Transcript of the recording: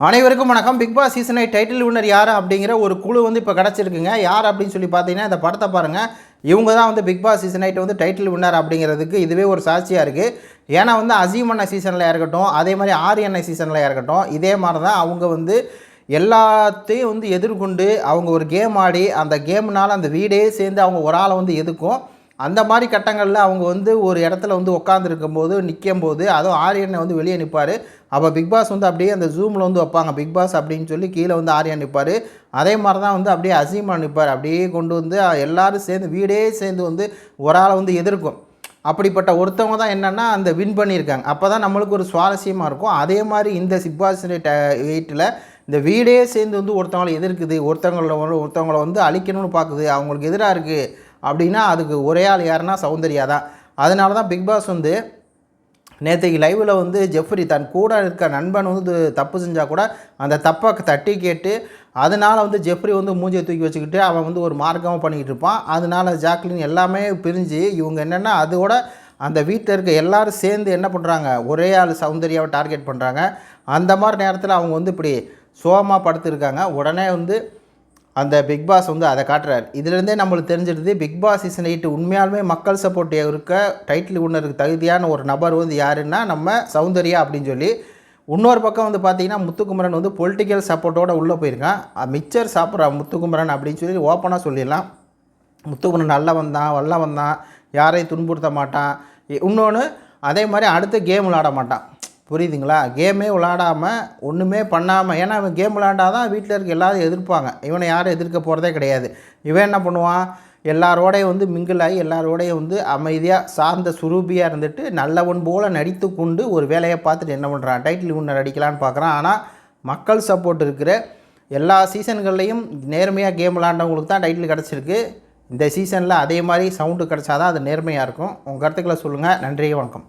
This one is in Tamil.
அனைவருக்கும் வணக்கம். Big boss season title winner யார் அப்படிங்கிற ஒரு குழு வந்து இப்போ கிடச்சிருக்குங்க. யார் அப்படின்னு சொல்லி பார்த்தீங்கன்னா இந்த படத்தை பாருங்கள் இவங்க தான் வந்து பிக் பாஸ் சீசன் எயிட் வந்து டைட்டில் வின்னர் அப்படிங்கிறதுக்கு இதுவே ஒரு சாட்சியாக இருக்குது ஏன்னா வந்து அசீம் அண்ணா சீசனில் இருக்கட்டும் அதே மாதிரி ஆரி அண்ணா சீசனில் இருக்கட்டும் இதே மாதிரி தான் அவங்க வந்து எல்லாத்தையும் வந்து எதிர்கொண்டு அவங்க ஒரு கேம் ஆடி அந்த கேம்னால அந்த வீடே சேர்ந்து அவங்க ஒரு ஆளை வந்து எதுக்கும். அந்த மாதிரி கட்டங்களில் அவங்க வந்து ஒரு இடத்துல வந்து உட்காந்துருக்கும் போது நிற்கும் போது அதுவும் ஆரியனை வந்து வெளியே நிற்பார் அப்போ பிக் பாஸ் வந்து அப்படியே அந்த ஜூமில் வந்து வைப்பாங்க. பிக் பாஸ் அப்படின்னு சொல்லி கீழே வந்து ஆரியன் நிற்பார் அதே மாதிரி தான் வந்து அப்படியே அசீமா நிற்பார் அப்படியே கொண்டு வந்து எல்லாரும் சேர்ந்து வீடே சேர்ந்து வந்து ஒரு ஆளை வந்து எதிர்க்கும். அப்படிப்பட்ட ஒருத்தவங்க தான் என்னென்னா அந்த வின் பண்ணியிருக்காங்க. அப்போ தான் நம்மளுக்கு ஒரு சுவாரஸ்யமாக இருக்கும். அதே மாதிரி இந்த சிப்பாஸ் வெயிட்டில் இந்த வீடே சேர்ந்து வந்து ஒருத்தவங்களை எதிர்க்குது. ஒருத்தவங்கள ஒருத்தவங்களை ஒருத்தவங்கள வந்து அழிக்கணும்னு பார்க்குது. அவங்களுக்கு எதிராக இருக்குது அப்படின்னா அதுக்கு ஒரே ஆள் யாருன்னா சௌந்தர்யா தான். அதனால தான் பிக் பாஸ் வந்து நேற்றைக்கு லைவில் வந்து ஜெஃப்ரி தன் கூட இருக்க நண்பன் வந்து தப்பு செஞ்சால் கூட அந்த தப்பை தட்டி கேட்டு அதனால் வந்து ஜெஃப்ரி வந்து மூஞ்சியை தூக்கி வச்சுக்கிட்டு அவன் வந்து ஒரு மார்க்கமாக பண்ணிக்கிட்டு இருப்பான். அதனால ஜாக்லின் எல்லாமே பிரிஞ்சு இவங்க என்னென்னா அதோட அந்த வீட்டில் இருக்க எல்லாரும் சேர்ந்து என்ன பண்ணுறாங்க ஒரே ஆள் சௌந்தர்யாவை டார்கெட் பண்ணுறாங்க அந்த மாதிரி நேரத்தில் அவங்க வந்து இப்படி சோகமாக படுத்துருக்காங்க. உடனே வந்து அந்த பிக் பாஸ் வந்து அதை காட்டுறாரு. இதுலேருந்தே நம்மளுக்கு தெரிஞ்சிடுது பிக் பாஸ் சீசன் எயிட் உண்மையாலுமே மக்கள் சப்போர்ட் இருக்க டைட்டில் வின்னருக்கு தகுதியான ஒரு நபர் வந்து யாருன்னா நம்ம சௌந்தர்யா அப்படின்னு சொல்லி. இன்னொரு பக்கம் வந்து பார்த்தீங்கன்னா முத்துக்குமரன் வந்து பொலிட்டிக்கல் சப்போர்ட்டோடு உள்ளே போயிருக்கான். மிக்சர் மிச்சர் சாப்பிட்ற முத்துக்குமரன் அப்படின்னு சொல்லி ஓப்பனாக சொல்லிடலாம். முத்துக்குமரன் நல்லா வந்தான் வல்ல வந்தான் யாரையும் துன்புறுத்த மாட்டான். இன்னொன்று அதே மாதிரி அடுத்து கேம் விளாட மாட்டான். புரியுதுங்களா? கேமே விளாடாமல் ஒன்றுமே பண்ணாமல் ஏன்னா அவன் கேம் விளாண்டாதான் வீட்டில் இருக்க எல்லாரும் எதிர்ப்பாங்க. இவனை யாரும் எதிர்க்க போகிறதே கிடையாது. இவன் என்ன பண்ணுவான்? எல்லாரோடையும் வந்து மிங்கிள் ஆகி எல்லாரோடையும் வந்து அமைதியாக சார்ந்த சுரூபியாக இருந்துட்டு நல்லவன் போல் நடித்து கொண்டு ஒரு வேலையை பார்த்துட்டு என்ன பண்ணுறான் டைட்டில் வின்னர் அடிக்கலான்னு பார்க்குறான். ஆனால் மக்கள் சப்போர்ட் இருக்கிற எல்லா சீசன்கள்லையும் நேர்மையாக கேம் விளாண்டவங்களுக்கு தான் டைட்டில் கிடச்சிருக்கு. இந்த சீசனில் அதே மாதிரி சவுண்டு கிடச்சாதான் அது நேர்மையாக இருக்கும். உங்கள் கருத்துக்களை சொல்லுங்கள் நன்றி வணக்கம்.